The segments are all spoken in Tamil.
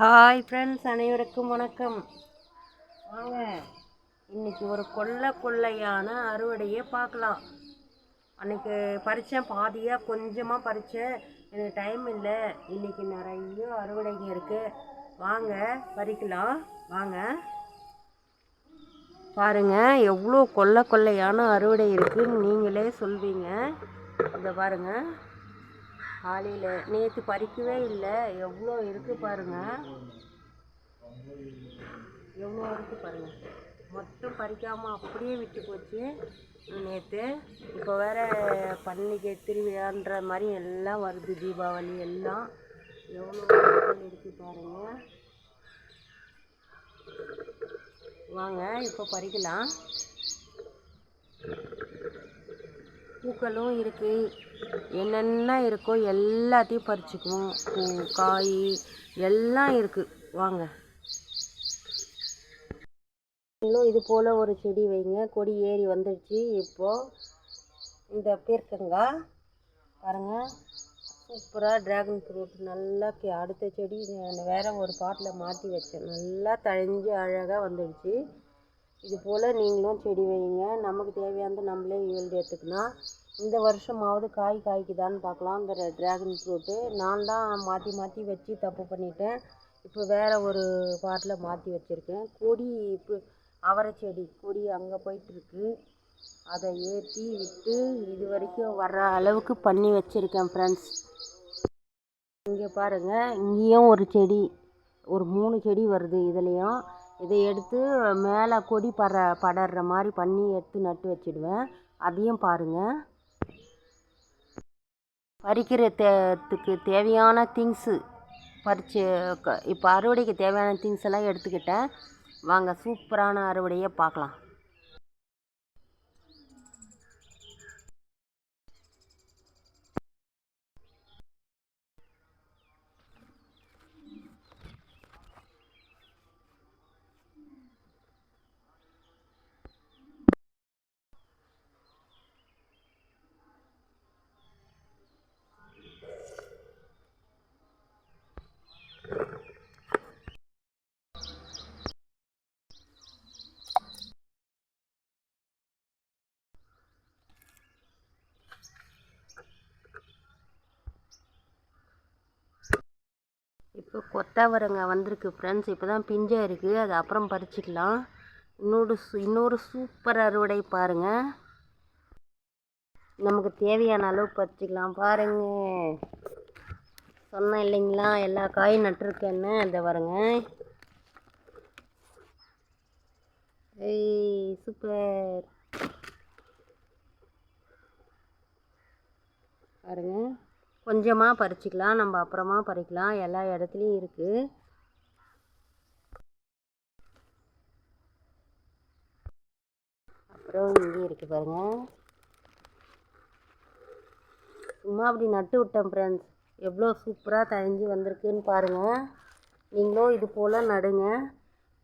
ஹாய் ஃப்ரெண்ட்ஸ் அனைவருக்கும் வணக்கம். வாங்க இன்னைக்கு ஒரு கொள்ளை கொள்ளையான அறுவடையை பார்க்கலாம். அன்னைக்கு பறித்தேன் பாதியாக கொஞ்சமாக பறித்தேன் எனக்கு டைம் இல்லை. இன்னைக்கு நிறைய அறுவடைங்க இருக்குது வாங்க பறிக்கலாம். வாங்க. பாருங்க எவ்வளோ கொள்ளை கொள்ளையான அறுவடை இருக்குதுன்னு நீங்களே சொல்வீங்க. அதை பாருங்கள் காலையில். நேற்று பறிக்கவே இல்லை. எவ்வளோ இருக்குது பாருங்கள் எவ்வளோ இருக்குது பாருங்கள் மொத்தம் பறிக்காமல் அப்படியே விட்டு போச்சு நேற்று இப்போ வேறு பண்டிகை திருவிழான்ற மாதிரி எல்லாம் வருது தீபாவளி எல்லாம். எவ்வளோ இருக்குது பாருங்கள் வாங்க இப்போ பறிக்கலாம். பூக்களும் இருக்குது என்னென்ன இருக்கோ எல்லாத்தையும் பறிச்சுக்குவோம். பூ காய் எல்லாம் இருக்கு. வாங்க. இன்னும் இது போல் ஒரு செடி வைங்க. கொடி ஏறி வந்துடுச்சு இப்போது இந்த பீர்க்கங்காய் பாருங்கள் சூப்பராக ட்ராகன் ஃப்ரூட் நல்லா அடுத்த செடி வேறு ஒரு பாட்டில் மாற்றி வச்சேன். நல்லா தழைஞ்சு அழகாக வந்துடுச்சு. இது போல் நீங்களும் செடி வைங்க. நமக்கு தேவையானது நம்மளே ஈல்டு எடுத்துக்கலாம் இந்த வருஷமாவது காய் காய்க்குதான்னு பார்க்கலாம் இந்த ட்ராகன் ஃப்ரூட்டு நான் தான் மாற்றி மாற்றி வச்சு தப்பு பண்ணிட்டேன். இப்போ வேறு ஒரு பாட்டில் மாற்றி வச்சுருக்கேன். கொடி இப்போ அவரை செடி கொடி அங்கே போயிட்டுருக்கு. அதை ஏற்றி விட்டு இது வரைக்கும் வர்ற அளவுக்கு பண்ணி வச்சுருக்கேன் ஃப்ரெண்ட்ஸ் இங்கே பாருங்க இங்கேயும் ஒரு செடி ஒரு மூணு செடி வருது. இதுலேயும் இதை எடுத்து மேலே கொடி பட படர்ற மாதிரி பண்ணி எடுத்து நட்டு வச்சிடுவேன். அதையும் பாருங்கள் பறிக்கிற தேத்துக்கு தேவையான திங்ஸு பறித்து இப்போ அறுவடைக்கு தேவையான திங்ஸ் எல்லாம் எடுத்துக்கிட்டேன். வாங்க சூப்பரான அறுவடையை பார்க்கலாம். இப்போ கொத்தவரங்காய் வந்திருக்கு ஃப்ரெண்ட்ஸ் இப்போ தான் பிஞ்சாக இருக்குது அது அப்புறம் பறிச்சிக்கலாம். இன்னொரு சு- இன்னொரு சூப்பர் அறுவடை பாருங்கள் நமக்கு தேவையான அளவு பறிச்சிக்கலாம். பாருங்க. சொன்னேன் இல்லைங்களா? எல்லா காயும் நட்டிருக்கேன்னு. அதை வருங்க ஏய் சூப்பர் பாருங்கள் கொஞ்சமாக பறிச்சிக்கலாம் நம்ம அப்புறமா பறிக்கலாம். எல்லா இடத்துலையும் இருக்குது அப்புறம் இங்கே இருக்குது பாருங்கள் சும்மா அப்படி நட்டு விட்டேன் ஃப்ரெண்ட்ஸ் எவ்வளோ சூப்பராக தழிஞ்சு வந்திருக்குன்னு பாருங்கள் நீங்களும் இது போல் நடுங்க.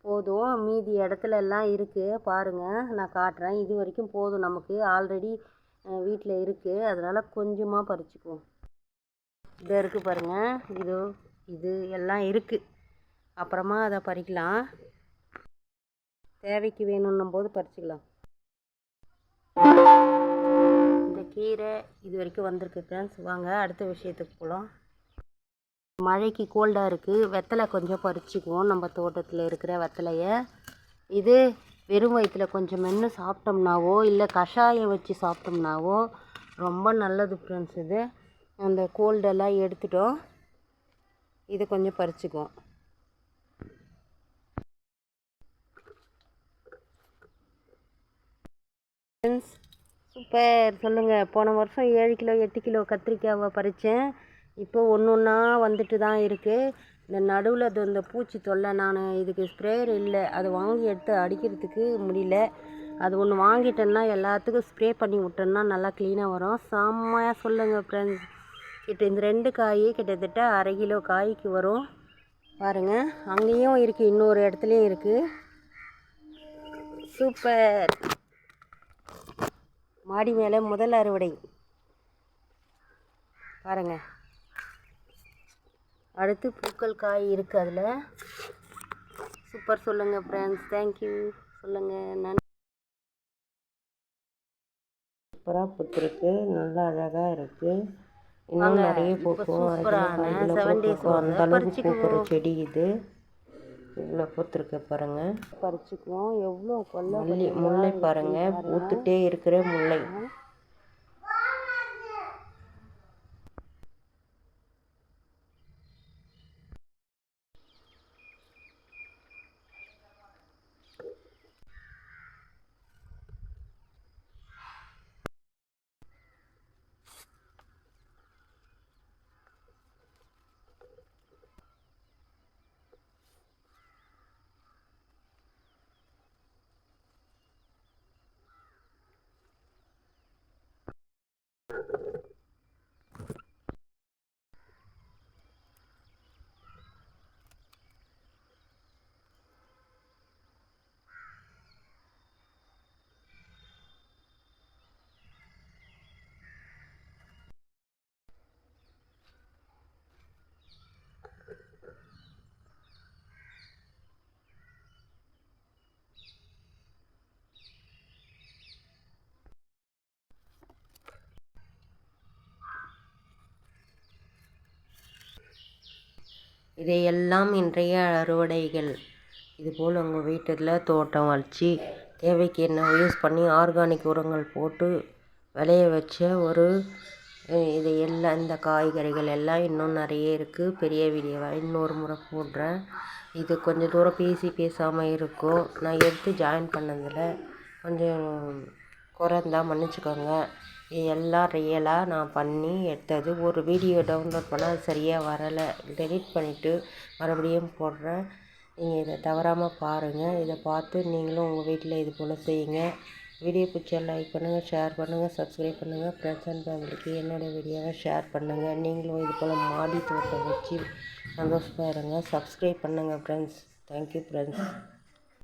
போதும். மீதி இடத்துல எல்லாம் இருக்குது பாருங்கள் நான் காட்டுறேன். இது வரைக்கும் போதும். நமக்கு ஆல்ரெடி வீட்டில் இருக்குது அதனால் கொஞ்சமாக பறிச்சுக்குவோம். இது இருக்குது பாருங்கள் இது இது எல்லாம் இருக்குது அப்புறமா அதை பறிக்கலாம். தேவைக்கு வேணும்னும் போது பறிச்சுக்கலாம். இந்த கீரை இது வரைக்கும் வந்திருக்கு ஃப்ரெண்ட்ஸ் வாங்க அடுத்த விஷயத்துக்கு போகலாம் மழைக்கு கோல்டாக இருக்குது வெத்தலை கொஞ்சம் பறிச்சுக்குவோம். நம்ம தோட்டத்தில் இருக்கிற வெத்தலையை. இது வெறும் வயிற்றில் கொஞ்சம் மென்று சாப்பிட்டோம்னாவோ இல்லை கஷாயம் வச்சு சாப்பிட்டோம்னாவோ ரொம்ப நல்லது ஃப்ரெண்ட்ஸ் இது. அந்த கோல்டெல்லாம் எடுத்துட்டோம். இதை கொஞ்சம் பறிச்சுக்குவோம். ஃப்ரெண்ட்ஸ் சூப்பர் சொல்லுங்கள் போன வருஷம் ஏழு கிலோ எட்டு கிலோ கத்திரிக்காவை பறித்தேன் இப்போ ஒன்று ஒன்றா வந்துட்டு தான் இருக்குது இந்த நடுவில் அது இந்த பூச்சி தொல்லை நான் இதுக்கு ஸ்ப்ரேயர் இல்லை. அதை வாங்கி எடுத்து அடிக்கிறதுக்கு முடியல. அது ஒன்று வாங்கிட்டேன்னா எல்லாத்துக்கும் ஸ்ப்ரே பண்ணி விட்டோன்னா நல்லா க்ளீனாக வரும். செம்மையாக சொல்லுங்கள் ஃப்ரெண்ட்ஸ் கிட்ட இந்த ரெண்டு காய் கிட்டத்தட்ட அரை கிலோ காய்க்கு வரும். பாருங்கள் அங்கேயும் இருக்குது இன்னொரு இடத்துலையும் இருக்குது சூப்பர். மாடி மேலே முதல் அறுவடை. பாருங்கள் அடுத்து பூக்கள் காய் இருக்குது அதில். சூப்பர் சொல்லுங்கள் ஃப்ரெண்ட்ஸ் தேங்க்யூ சொல்லுங்கள் நன்றி. சூப்பராக பூத்துருக்கு நல்லா அழகாக இருக்குது இன்னும் நிறைய பூக்கும் அந்த அளவுக்கு பூக்கிற செடி இது. இவ்வளோ பூத்துருக்கு பாருங்க. பறிச்சுக்குவோம். எவ்வளோ கொல்ல முல்லை முல்லை பாருங்க. பூத்துட்டே இருக்கிற முல்லை. இதையெல்லாம் இன்றைய அறுவடைகள். இதுபோல் உங்கள் வீட்டில் தோட்டம் வச்சு தேவைக்கு என்ன யூஸ் பண்ணி ஆர்கானிக் உரங்கள் போட்டு விளைய வச்ச ஒரு இது எல்லாம் இந்த காய்கறிகள் எல்லாம் இன்னும் நிறைய இருக்குது பெரிய வீடியோவாக இன்னொரு முறை போடுறேன். இது கொஞ்சம் தூரம் பேசி பேசாமல் இருக்கும். நான் எடுத்து ஜாயின் பண்ணதில் கொஞ்சம் குறைந்தா மன்னிச்சுக்கோங்க. எல்லாம் ரியலாக நான் பண்ணி எடுத்தது. ஒரு வீடியோ டவுன்லோட் பண்ணால் அது சரியாக வரலை. டெலிட் பண்ணிவிட்டு மறுபடியும் போடுறேன். நீங்கள் இதை தவறாமல் பாருங்கள் இதை பார்த்து நீங்களும் உங்கள் வீட்டில் இது போல் செய்யுங்க. வீடியோ பிடிச்சா லைக் பண்ணுங்கள் ஷேர் பண்ணுங்கள் சப்ஸ்கிரைப் பண்ணுங்கள் ஃப்ரெண்ட்ஸ் அண்ட் ஃபேமிலிக்கு என்னோடய வீடியோவை ஷேர் பண்ணுங்கள் நீங்களும் இது போல் மாடி தோட்டம் வச்சு சந்தோஷமாக இருங்க. சப்ஸ்கிரைப் பண்ணுங்கள் ஃப்ரெண்ட்ஸ் தேங்க்யூ ஃப்ரெண்ட்ஸ்